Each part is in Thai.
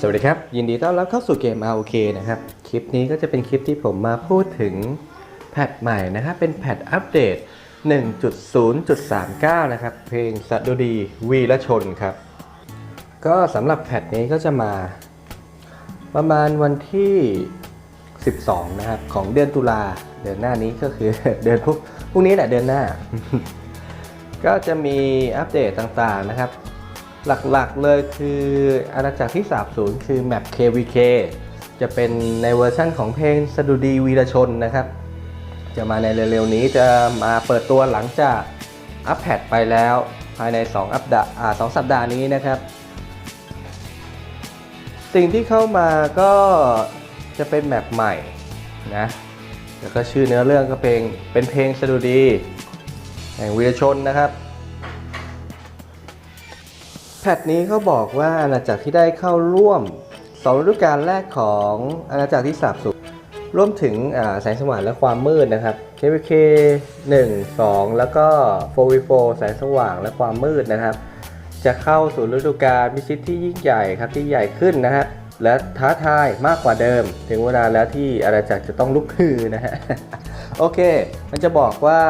สวัสดีครับ ยินดีต้อนรับเข้าสู่เกม ROK นะครับ คลิปนี้ก็จะเป็นคลิปที่ผมมาพูดถึงแพทใหม่นะครับ เป็นแพทอัปเดต 1.0.39 นะครับ เพลงสดุดีวีละชนครับ ก็สำหรับแพทนี้ก็จะมา ประมาณวันที่ 12 นะครับ ของเดือนตุลาเดือนหน้านี้ก็คือเดือนพรุ่งพรุ่งนี้แหละเดือนหน้า ก็จะมีอัปเดตต่างๆนะครับ หลักๆเลยคืออาณาจักรที่สาบสูญคือแมป KVK จะเป็นในเวอร์ชั่นของเพลงสดุดีวีรชนนะครับ จะมาในเร็วๆนี้จะมาเปิดตัวหลังจากอัปแพดไปแล้วภายใน 2 อัปดาห์อ่า2สัปดาห์นี้นะครับ สิ่งที่เข้ามาก็จะเป็นแมปใหม่นะแล้วก็ชื่อเนื้อเรื่องก็เพลงเป็นเพลงสดุดีแห่งวีรชนนะครับ แพทนี้เขาบอกว่าอาณาจักรที่ได้เข้าร่วมสองฤดูกาลแรกของอาณาจักรที่สาบสูญรวมถึงแสงสว่างและความมืดนะครับ KVK 1 2 แล้วก็ 4v4 แสงสว่างและความมืดนะครับ จะเข้าสู่ฤดูกาลพิชิตที่ยิ่งใหญ่ครับที่ใหญ่ขึ้นนะฮะและท้าทายมากกว่าเดิม ถึงเวลาแล้วที่อาณาจักรจะต้องลุกฮือนะฮะโอเค มันจะบอกว่า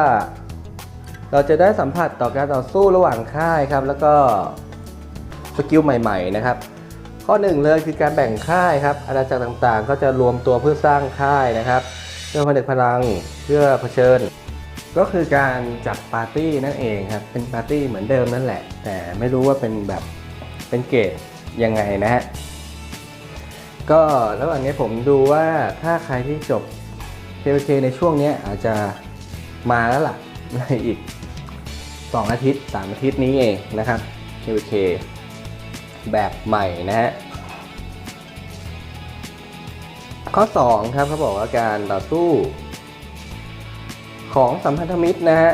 เราจะได้สัมผัสต่อการต่อสู้ระหว่างค่ายครับ แล้วก็ สกิลใหม่ๆนะครับข้อหนึ่งเลยคือการแบ่งค่ายครับอาณาจักรต่างๆ ก็จะรวมตัวเพื่อสร้างค่ายนะครับเพื่อผนึกพลังเพื่อเผชิญ ก็คือการจัดปาร์ตี้นั่นเองครับเป็นปาร์ตี้เหมือนเดิมนั่นแหละ แต่ไม่รู้ว่าเป็นแบบเป็นเกรดยังไงนะฮะก็ระหว่างนี้ผมดูว่าถ้าใครที่จบ KVK ในช่วงนี้อาจจะมาแล้วล่ะในอีก 2 อาทิตย์ 3 อาทิตย์นี้เองนะครับ KVK แบบใหม่นะฮะข้อ 2 ครับเขาบอกว่าการต่อสู้ ของสัมพันธมิตรนะฮะ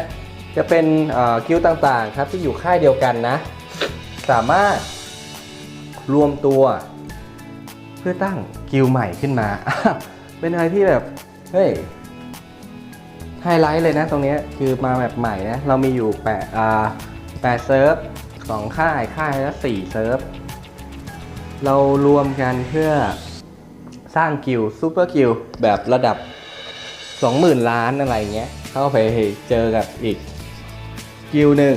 จะเป็นเอ่อกิลด์ต่างๆครับที่อยู่ค่ายเดียวกันนะ สามารถรวมตัว เพื่อตั้งกิลด์ใหม่ขึ้นมา เป็นอะไรที่แบบเฮ้ยไฮไลท์เลยนะตรงนี้คือมาแบบใหม่นะเรามีอยู่แปดแปดเซิร์ฟ สองค่ายค่ายละสี่เซิร์ฟ เรารวมกันเพื่อสร้างกิลซูเปอร์กิลแบบระดับ 20,000 ล้านอะไรเงี้ย เข้าไปเจอกับอีกกิลหนึ่ง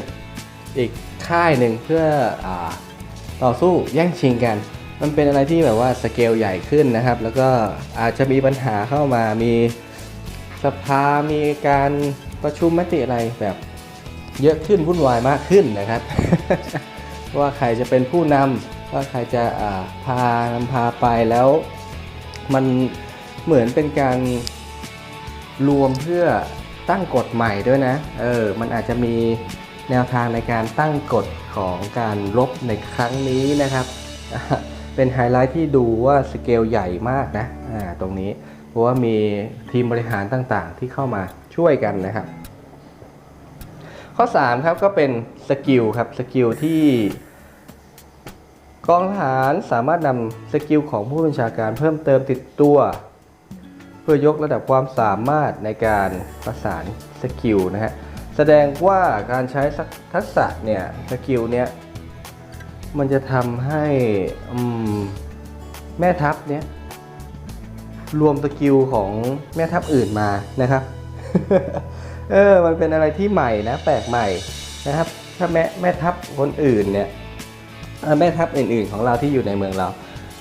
อีกค่ายหนึ่งเพื่ออต่อสู้แย่งชิงกัน มันเป็นอะไรที่แบบว่าสเกลใหญ่ขึ้นนะครับ แล้วก็อาจจะมีปัญหาเข้ามามีสภามีการประชุมมติอะไรแบบ เยอะขึ้นวุ่นวายมากขึ้นนะครับ ว่าใครจะเป็นผู้นำว่าใครจะพานำพาไปแล้ว มันเหมือนเป็นการรวมเพื่อตั้งกฎใหม่ด้วยนะ เออ มันอาจจะมีแนวทางในการตั้งกฎของการลบในครั้งนี้นะครับ เป็นไฮไลท์ที่ดูว่าสเกลใหญ่มากนะ อ่า ตรงนี้ เพราะว่ามีทีมบริหารต่างๆ ที่เข้ามาช่วยกันนะครับ ข้อ 3 ครับก็เป็นสกิลครับสกิลที่กองทหารสามารถนำสกิลของผู้บัญชาการเพิ่มเติมติดตัว เพื่อยกระดับความสามารถในการประสานสกิลนะฮะแสดงว่าการใช้ทักษะเนี่ยสกิลเนี่ยมันจะทำให้อมแม่ทัพเนี่ยรวมสกิลของแม่ทัพอื่นมานะครับ เออมันเป็นอะไรที่ใหม่นะแปลกใหม่นะครับ ถ้าแม่แม่ทัพคนอื่นเนี่ยแม่ทัพอื่นๆของเราที่อยู่ในเมืองเรา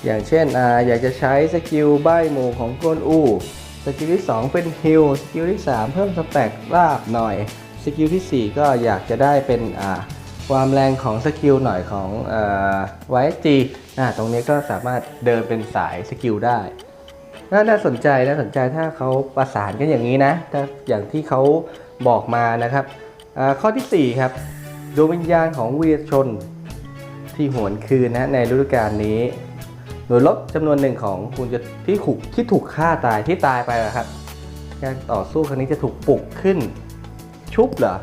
อย่างเช่นออยากจะใช้สกิลใบหมู่ของกนอูสกิลที่ 2 เป็นฮิลสกิลที่ 3 เพิ่มสแต็กราบหน่อยสกิลทีสี่ 4 ก็อยากจะได้เป็นอ่าความแรงของสกิลหน่อยของไวจีตรงนี้ก็สามารถเดินเป็นสายสกิลได้ น่าสนใจน่าสนใจถ้าเขาประสานกันอย่างนี้นะถ้าอย่างที่เขาบอกมานะครับข้อทีสี่4 ครับดวงวิญญาณของวีรชนที่หวนคืนนะในฤดูกาลนี้หน่วยรบจำนวนหนึ่งของคุณจะที่ถูกที่ถูกฆ่าตายที่ตายไปอะครับ การต่อสู้ครั้งนี้จะถูกปลุกขึ้น ชุบเหรอ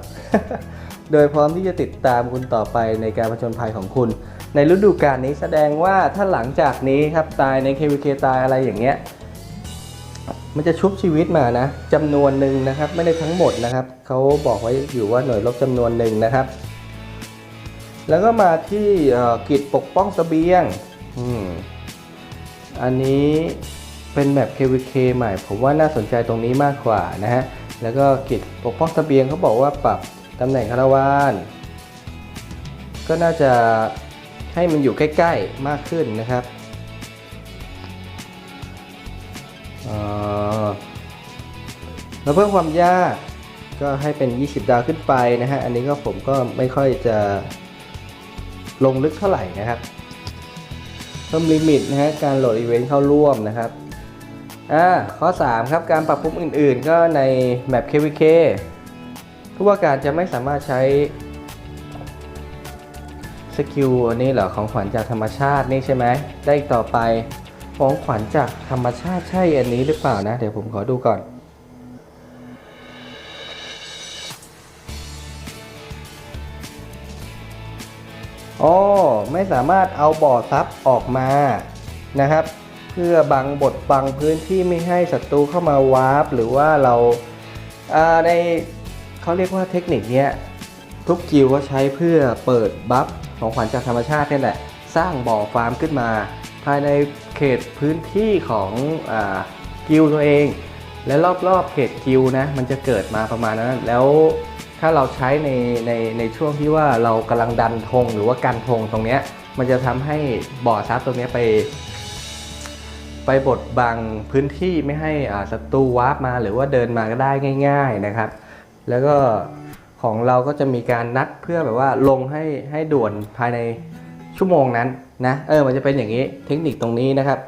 โดยพร้อมที่จะติดตามคุณต่อไปในการผจญภัยของคุณ ในฤดูกาลนี้แสดงว่าถ้าหลังจากนี้ครับตายใน KVK ตายอะไรอย่างเงี้ย มันจะชุบชีวิตมานะจำนวนหนึ่งนะครับ ไม่ได้ทั้งหมดนะครับเขาบอกไว้อยู่ว่าหน่วยรบจำนวนหนึ่งนะครับ แล้วก็มาที่กิจปกป้องเสบียงอืมอันนี้เป็นแบบ KVK ใหม่ ผมว่าน่าสนใจตรงนี้มากกว่านะฮะแล้วก็กิจปกป้องเสบียงเขาบอกว่าปรับตำแหน่งคาราวานก็น่าจะให้มันอยู่ใกล้ ๆ มากขึ้นนะครับเอ่อ แล้วเพิ่มความยากก็ให้เป็น 20 ดาวขึ้นไปนะฮะ อันนี้ก็ผมก็ไม่ค่อยจะลงลึกเท่าไหร่นะครับ เพิ่มลิมิตนะฮะ การโหลดอีเวนต์เข้าร่วมนะครับ อ่า ข้อ 3 ครับ การปรับปรุงอื่น ๆ ก็ในแมป KVK ผู้ว่าการจะไม่สามารถใช้สกิลอันนี้เหรอของขวัญจากธรรมชาตินี่ใช่ไหม ได้อีกต่อไป ของขวัญจากธรรมชาติใช่อันนี้หรือเปล่านะ เดี๋ยวผมขอดูก่อน อ๋อ ไม่สามารถเอาบ่อซับออกมานะครับ เพื่อบังบดบังพื้นที่ไม่ให้ศัตรูเข้ามาวาร์ปหรือว่าเราาในเขาเรียกว่าเทคนิคเนี้ยทุกกิลก็ใช้เพื่อเปิดบัฟของขวัญจากธรรมชาตินี่แหละ สร้างบ่อฟาร์มขึ้นมา ภายใน เขตพื้นที่ของอกิลตัวเอง และรอบๆเขตกิลนะมันจะเกิดมาประมาณนั้นแล้วถ้าเราใช้ในในในช่วงที่ว่าเรากำลังดันธงหรือว่ากันธงตรงเนี้ยมันจะทำให้บ่อซับตรงเนี้ยไป ไปบดบังพื้นที่ไม่ให้อ่าศัตรูวาร์ปมาหรือว่าเดินมาก็ได้ง่าย ๆนะครับ แล้วก็ของเราก็จะมีการนัดเพื่อแบบว่าลงให้ให้ด่วนภายในชั่วโมงนั้น นะเออมันจะเป็นอย่างนี้เทคนิคตรงนี้นะครับ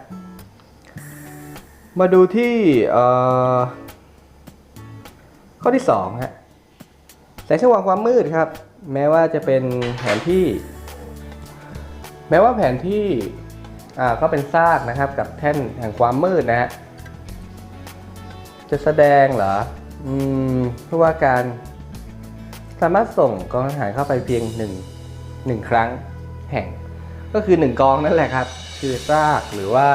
มาดูที่ข้อที่2ฮะแสงสว่างความมืดครับ แม้ว่าจะเป็นแผนที่ แม้ว่าแผนที่อ่าก็เป็นซากนะครับกับแท่นแห่งความมืดนะฮะจะแสดงเหรออืมเพราะว่าการสามารถส่งกองทหารเข้าไปเพียงหนึ่งหนึ่งครั้งแห่ง ก็คือหนึ่งกองนั่นแหละครับ คือซากหรือว่า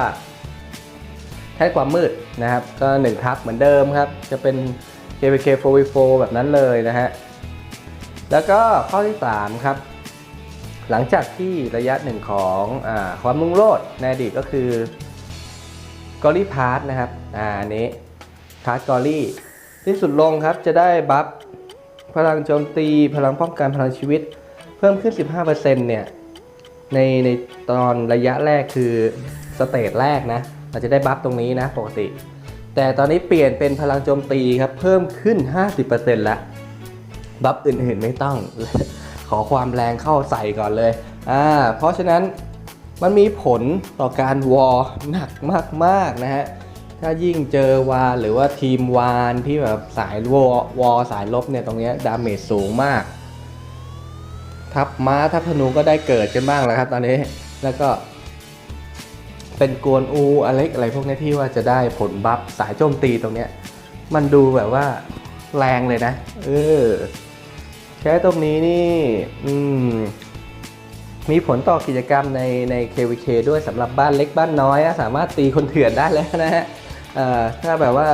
แท่นความมืดนะครับ ก็หนึ่งทับเหมือนเดิมครับ จะเป็น KPK 4v4 แบบนั้นเลยนะฮะ แล้วก็ข้อที่ 3 ครับ หลังจากที่ระยะหนึ่งของอความมุ่งโลดในอดีตก็คือกอรี่พาร์ทนะครับ อ่าอันนี้พาร์ทกอรี่ที่สุดลงครับจะได้บัฟพลังโจมตี พลังป้องกันพลังชีวิต เพิ่มขึ้น 15%เนี่ย ในในตอนระยะแรกคือสเตจแรกนะ เราจะได้บัฟตรงนี้นะปกติ แต่ตอนนี้เปลี่ยนเป็นพลังโจมตีครับ เพิ่มขึ้น 50%แล้วบัฟอื่นๆไม่ต้อง ขอความแรงเข้าใส่ก่อนเลยอ่าเพราะฉะนั้นมันมีผลต่อการวอลหนักมากๆนะฮะถ้ายิ่งเจอวานหรือว่าทีมวานที่แบบสายวอวอสายลบเนี่ยตรงเนี้ยดาเมจสูงมาก ทับม้าทับธนูก็ได้เกิดกันบ้างแล้วครับ ตอนนี้แล้วก็ เป็นกวนอูอเล็กอะไรพวกนี้ที่ว่าจะได้ผลบัฟสายโจมตีตรงเนี้ย มันดูแบบว่าแรงเลยนะเออใช้ตรงนี้นี่อืมมีผลต่อกิจกรรมในใน KVK ด้วยสำหรับบ้านเล็กบ้านน้อยอะสามารถตีคนเถื่อนได้แล้วนะฮะถ้าแบบว่า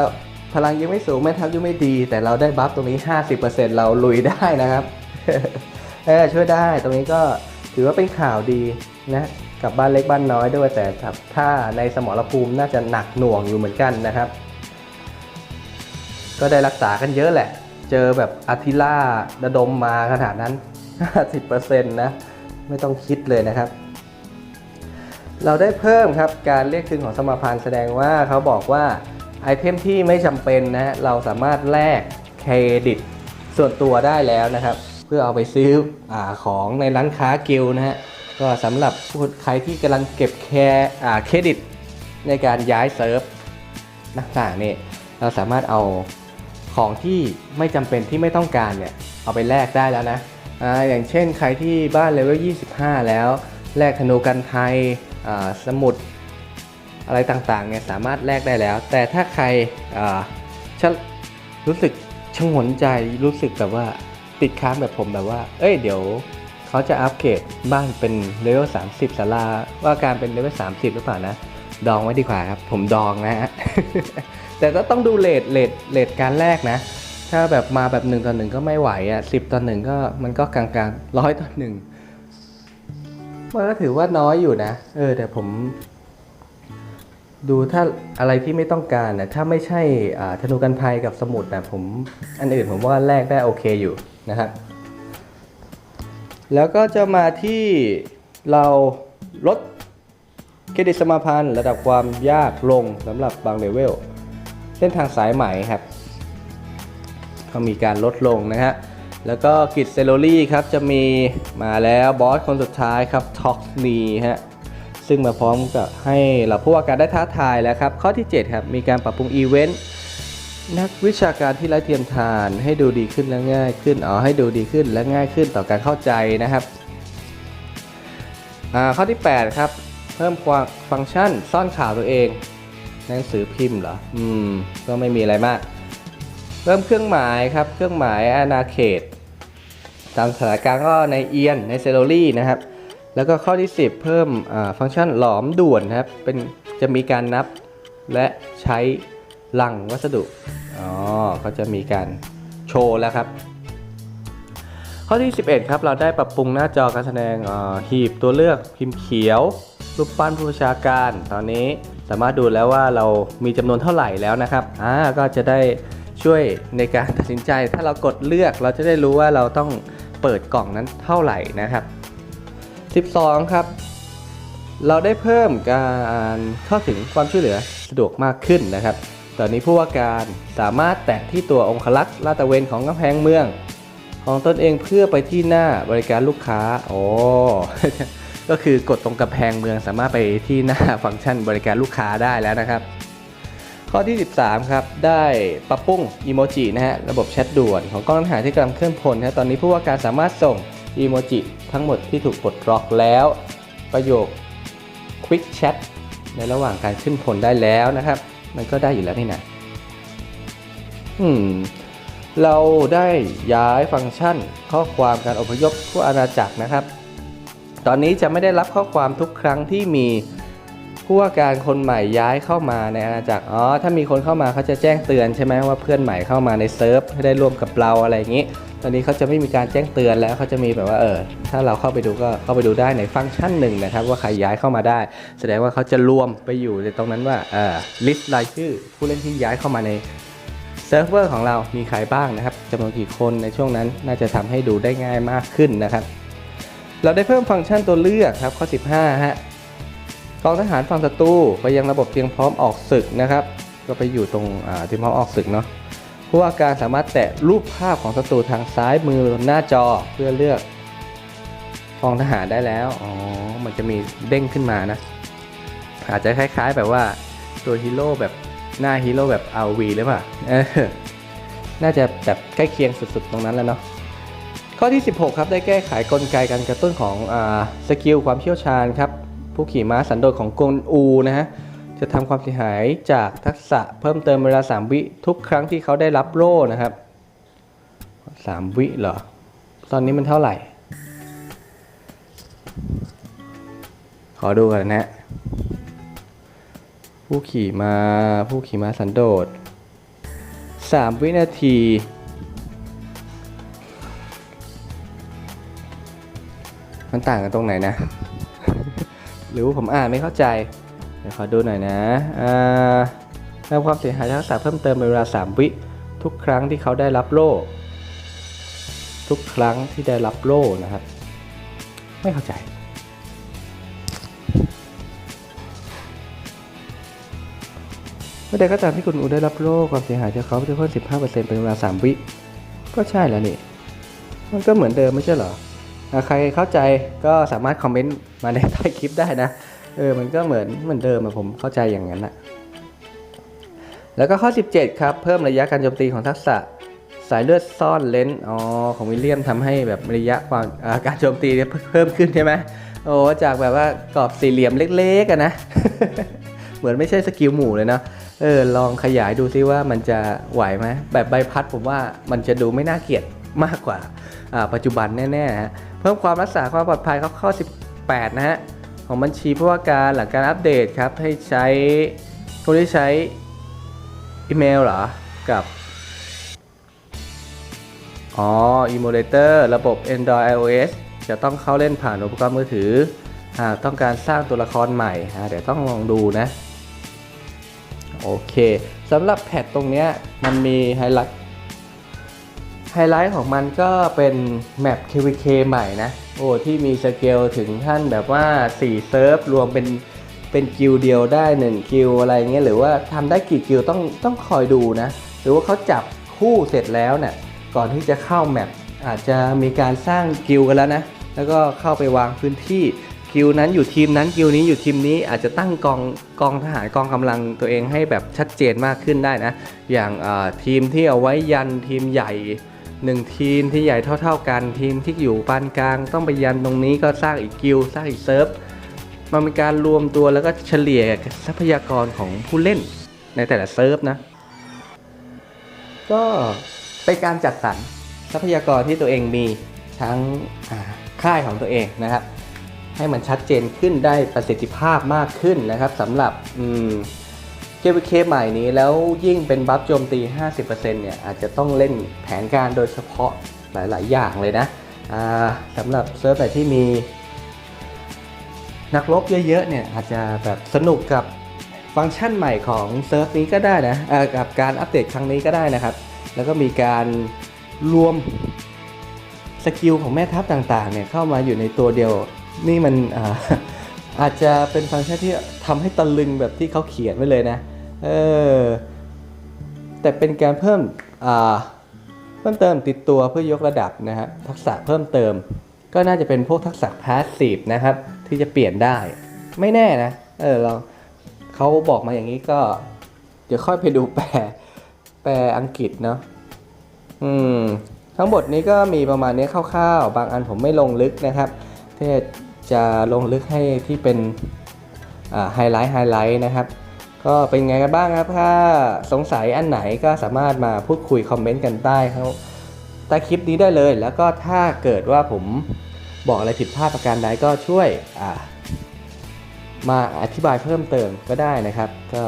พลังยังไม่สูงแม่ทัพยังไม่ดี แต่เราได้บัฟตรงนี้ 50%เราลุยได้นะครับ เออช่วยได้ตรงนี้ก็ถือว่าเป็นข่าวดีนะกับบ้านเล็กบ้านน้อยด้วยแต่ถ้าในสมรภูมิน่าจะหนักหน่วงอยู่เหมือนกันนะครับ ก็ได้รักษากันเยอะแหละ เจอแบบอาทิล่าระดมมาขนาดนั้น 50%นะไม่ต้องคิดเลยนะครับ เราได้เพิ่มครับการเรียกคืนของสมาพันธ์แสดงว่าเขาบอกว่าไอเทมที่ไม่จำเป็นนะเราสามารถแลกเครดิตส่วนตัวได้แล้วนะครับ เพื่อเอาไปซื้ออของในร้านค้าเกลนะฮะก็สำหรับใครที่กำลังเก็บแคร์อ่เครดิต ในการย้ายเซิร์ฟต่างๆนี่ยเราสามารถเอาของที่ไม่จำเป็นที่ไม่ต้องการเนี่ยเอาไปแลกได้แล้วนะออย่างเช่นใครที่บ้านเลเวล 25 แล้วแลกธนูกันไทยสมุดอะไรต่างๆเนี่ยสามารถแลกได้แล้ว แต่ถ้าใครรู้สึกชงนใจรู้สึกแบบว่า ติดค้างแบบผมแบบว่า เอ้ยเดี๋ยวเขาจะอัปเกรดบ้านเป็นเลเวล30สาราว่าการเป็นเลเวล30 หรือเปล่านะ ดองไว้ดีกว่าครับ ผมดองนะฮะ แต่ก็ต้องดูเลทเลทเลทการแรกนะ ถ้าแบบมาแบบ1ต่อ1ก็ไม่ไหวอะ10ต่อ1ก็มันก็กลางๆร้อยต่อ1มันก็ถือว่าน้อยอยู่นะ เออ แต่ผม ดูถ้าอะไรที่ไม่ต้องการนะถ้าไม่ใช่ธนูกันภัยกับสมุดนะผม อันอื่นผมว่าแลกได้โอเคอยู่ นะครับ แล้วก็จะมาที่เราลดเครดิตสมาพันธ์ระดับความยากลงสำหรับบางเลเวลเส้นทางสายไหมครับ ก็มีการลดลงนะฮะแล้วก็กิจเซโลลี่ครับจะมีมาแล้วบอสคนสุดท้ายครับท็อกนีฮะซึ่งมาพร้อมกับให้เราผู้ว่าการได้ท้าทายแล้วครับ ข้อที่ 7 ครับ มีการปรับปรุงอีเวนต์ นักวิชาการที่ไร้เทียมทานให้ดูดีขึ้นและง่ายขึ้นอ๋อให้ดูดีขึ้นและง่ายขึ้นต่อการเข้าใจนะครับอ่าข้อที่ 8 ครับ เพิ่มความฟังก์ชันซ่อนข่าวตัวเองหนังสือพิมพ์เหรออืมก็ไม่มีอะไรมาก เพิ่มเครื่องหมายครับ เครื่องหมายอาณาเขต ตามสถานการณ์ก็ในเอียนในเซโลลี่นะครับ แล้วก็ข้อที่ 10 เพิ่มฟังก์ชันหลอมด่วนครับเป็นจะมีการนับและใช้ ลังวัสดุ อ๋อก็จะมีการโชว์แล้วครับ ข้อที่ 11 ครับ เราได้ปรับปรุงหน้าจอการแสดงหีบตัวเลือกพิมพ์เขียว รูปปั้นผู้บัญชาการ ตอนนี้สามารถดูแล้วว่าเรามีจำนวนเท่าไหร่แล้วนะครับ อ่า ก็จะได้ช่วยในการตัดสินใจ ถ้าเรากดเลือกเราจะได้รู้ว่าเราต้องเปิดกล่องนั้นเท่าไหร่นะครับ 12 ครับ เราได้เพิ่มการเข้าถึงความช่วยเหลือสะดวกมากขึ้นนะครับ ตอนนี้ผู้ว่าการสามารถแตะที่ตัวองคลักษ์ลาดตะเวนของกำแพงเมือง ของตนเองเพื่อไปที่หน้าบริการลูกค้าโอ้ก็คือกดตรงกำแพงเมืองสามารถไปที่หน้าฟังก์ชันบริการลูกค้าได้แล้วนะครับ ข้อที่ 13 ครับ ได้ปรับปรุงอีโมจินะฮะระบบแชทด่วนของกล้องทหาที่กำลังเคลื่อนพลนะตอนนี้ผู้ว่าการสามารถส่งอีโมจิทั้งหมดที่ถูกปลดล็อกแล้ว ประโยค Quick Chat ในระหว่างการขึ้นพลได้แล้วนะครับ มันก็ได้อยู่แล้วนี่นะอืม เราได้ย้ายฟังก์ชัน ข้อความการอพยพทั่วอาณาจักรนะครับ ตอนนี้จะไม่ได้รับข้อความทุกครั้งที่มีผู้ว่าการคนใหม่ย้ายเข้ามาในอาณาจักร อ๋อ ถ้ามีคนเข้ามาเขาจะแจ้งเตือนใช่ไหมว่าเพื่อนใหม่เข้ามาในเซิร์ฟให้ได้ร่วมกับเราอะไรอย่างนี้ ตอนนี้เขาจะไม่มีการแจ้งเตือนแล้วเขาจะมีแบบว่าเออถ้าเราเข้าไปดูก็เข้าไปดูได้ในฟังก์ชันหนึ่งนะครับ ว่าใครย้ายเข้ามาได้ แสดงว่าเขาจะรวมไปอยู่ในตรงนั้นว่าเออลิสต์รายชื่อผู้เล่นที่ย้ายเข้ามาในเซิร์ฟเวอร์ของเรามีใครบ้างนะครับจำนวนกี่คนในช่วงนั้นน่าจะทำให้ดูได้ง่ายมากขึ้นนะครับ เราได้เพิ่มฟังก์ชันตัวเลือกครับข้อ 15ฮะกองทหารฝั่งศัตรูไปยังระบบเตรียมพร้อมออกศึกนะครับ ก็ไปอยู่ตรงอ่เตรียมพร้อมออกศึกเนาะ ผู้ว่าการสามารถแตะรูปภาพของศัตรูทางซ้ายมือหน้าจอเพื่อเลือกกองทหารได้แล้ว อ๋อ มันจะมีเด้งขึ้นมานะ อาจจะคล้ายๆแบบว่าตัวฮีโร่แบบหน้าฮีโร่แบบ RV หรือเปล่าน่าจะแบบใกล้เคียงสุดๆ ตรงนั้นแล้วเนาะ ข้อที่ 16 ครับได้แก้ไขกลไกการกระตุ้นของอสกิลความเชี่ยวชาญครับ ผู้ขี่ม้าสันโดษของกลอูนะฮะ จะทำความเสียหายจากทักษะเพิ่มเติมเวลา 3 วิทุกครั้งที่เขาได้รับโล่นะครับ 3 วิเหรอ ตอนนี้มันเท่าไหร่ ขอดูกันนะ ผู้ขี่มาผู้ขี่มาสันโดษ 3 วินาทีมันต่างกันตรงไหนนะ หรือว่าผมอ่านไม่เข้าใจ ดี๋ยวขอดูหน่อยนะอ่าทำความเสียหายทักษะเพิ่มเติมเป็นเวลา 3 วิ ทุกครั้งที่เขาได้รับโล่ ทุกครั้งที่ได้รับโล่นะครับ ไม่เข้าใจเมื่อใดก็ตามที่คุณอูได้รับโล่ความเสียหายจากเขาจะเพิ่ม 15%เป็นเวลา 3 วิ ก็ใช่แล้วนี่ มันก็เหมือนเดิมไม่ใช่เหรอ ใครเข้าใจก็สามารถคอมเมนต์มาในใต้คลิปได้นะ เออ มันก็เหมือนเหมือนเดิมอะผมเข้าใจอย่างนั้นอะแล้วก็ข้อ 17 ครับ เพิ่มระยะการโจมตีของทักษะสายเลือดซ่อนเลนส์อ๋อของวิลเลียมทำให้แบบระยะความาการโจมตีเพิ่มขึ้นใช่ไหมโอ้จากแบบว่ากรอบสี่เหลี่ยมเล็กๆอะนะ เหมือนไม่ใช่สกิลหมู่เลยเนาะเออลองขยายดูซิว่ามันจะไหวไหมแบบใบพัดผมว่ามันจะดูไม่น่าเกลียดมากกว่าปัจจุบันแน่ๆฮะเพิ่มความรักษาความปลอดภัยครับข้อ 18 นะฮะ ของบัญชีผู้ว่าการหลังการอัปเดตครับ ให้ใช้คนที่ใช้อีเมลเหรอ กับ อ๋อ Emulator ระบบ Android iOS จะต้องเข้าเล่นผ่านอุปกรณ์มือถือ หากต้องการสร้างตัวละครใหม่เดี๋ยวต้องลองดูนะ โอเคสำหรับแพทตรงเนี้ยมันมีไฮไลท์ ไฮไลท์ของมันก็เป็นแมป KVK ใหม่นะ โอ้ที่มีสเกลถึงขั้นแบบว่า 4 เซิร์ฟรวมเป็นเป็นกิลเดียวได้ 1 กิลอะไรเงี้ยหรือว่าทำได้กี่กิลต้องต้องคอยดูนะ หรือว่าเขาจับคู่เสร็จแล้วเนี่ยก่อนที่จะเข้าแมปอาจจะมีการสร้างกิลกันแล้วนะ แล้วก็เข้าไปวางพื้นที่กิลนั้นอยู่ทีมนั้นกิลนี้อยู่ทีมนี้อาจจะตั้งกองกองทหารกองกำลังตัวเองให้แบบชัดเจนมากขึ้นได้นะ อย่างทีมที่เอาไว้ยันทีมใหญ่ หนึ่งทีมที่ใหญ่เท่า ๆ กันทีมที่อยู่ปานกลาง ต้องไปยันตรงนี้ก็สร้างอีกกิลด์สร้างอีกเซิร์ฟมันเป็นการรวมตัวแล้วก็เฉลี่ยทรัพยากรของผู้เล่นในแต่ละเซิร์ฟนะ ก็เป็นการจัดสรรทรัพยากรที่ตัวเองมีทั้งค่ายของตัวเองนะครับ ให้มันชัดเจนขึ้นได้ประสิทธิภาพมากขึ้นนะครับสำหรับ อืม KVK ใหม่นี้แล้วยิ่งเป็นบัฟโจมตี 50%เนี่ยอาจจะต้องเล่นแผนการโดยเฉพาะหลาย ๆ อย่างเลยนะสำหรับเซิร์ฟไหนที่มี นักรบเยอะ ๆ เนี่ยอาจจะแบบสนุกกับฟังก์ชันใหม่ของเซิร์ฟนี้ก็ได้นะกับการอัปเดตครั้งนี้ก็ได้นะครับ แล้วก็มีการรวมสกิลของแม่ทัพต่าง ๆ เนี่ยเข้ามาอยู่ในตัวเดียวนี่มัน อาจจะเป็นฟังก์ชันที่ทำให้ตะลึงแบบที่เขาเขียนไว้เลยนะเออแต่เป็นการเพิ่มอ่าเพิ่มเติมติดตัวเพื่อยกระดับนะครับทักษะเพิ่มเติม ก็น่าจะเป็นพวกทักษะพาสซีฟนะครับ ที่จะเปลี่ยนได้ ไม่แน่นะเออเราเขาบอกมาอย่างนี้ก็ เดี๋ยวค่อยไปดูแปลแปลอังกฤษเนาะอืมทั้งหมดนี้ก็มีประมาณนี้คร่าวๆ บางอันผมไม่ลงลึกนะครับเทศ จะลงลึกให้ที่เป็นไฮไลท์ไฮไลท์นะครับ ก็เป็นไงกันบ้างครับ ถ้าสงสัยอันไหนก็สามารถมาพูดคุยคอมเมนต์กันใต้เขาใต้คลิปนี้ได้เลย แล้วก็ถ้าเกิดว่าผมบอกอะไรผิดพลาดประการใดก็ช่วยมาอธิบายเพิ่มเติมก็ได้นะครับ ก็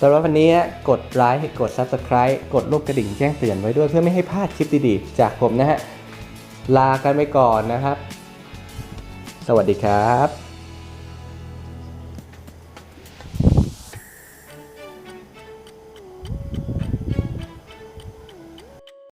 สำหรับวันนี้กดไลค์กด Subscribe กดรูปกระดิ่งแจ้งเตือนไว้ด้วยเพื่อไม่ให้พลาดคลิปดีๆ จากผมนะฮะ ลากันไปก่อนนะครับ สวัสดีครับ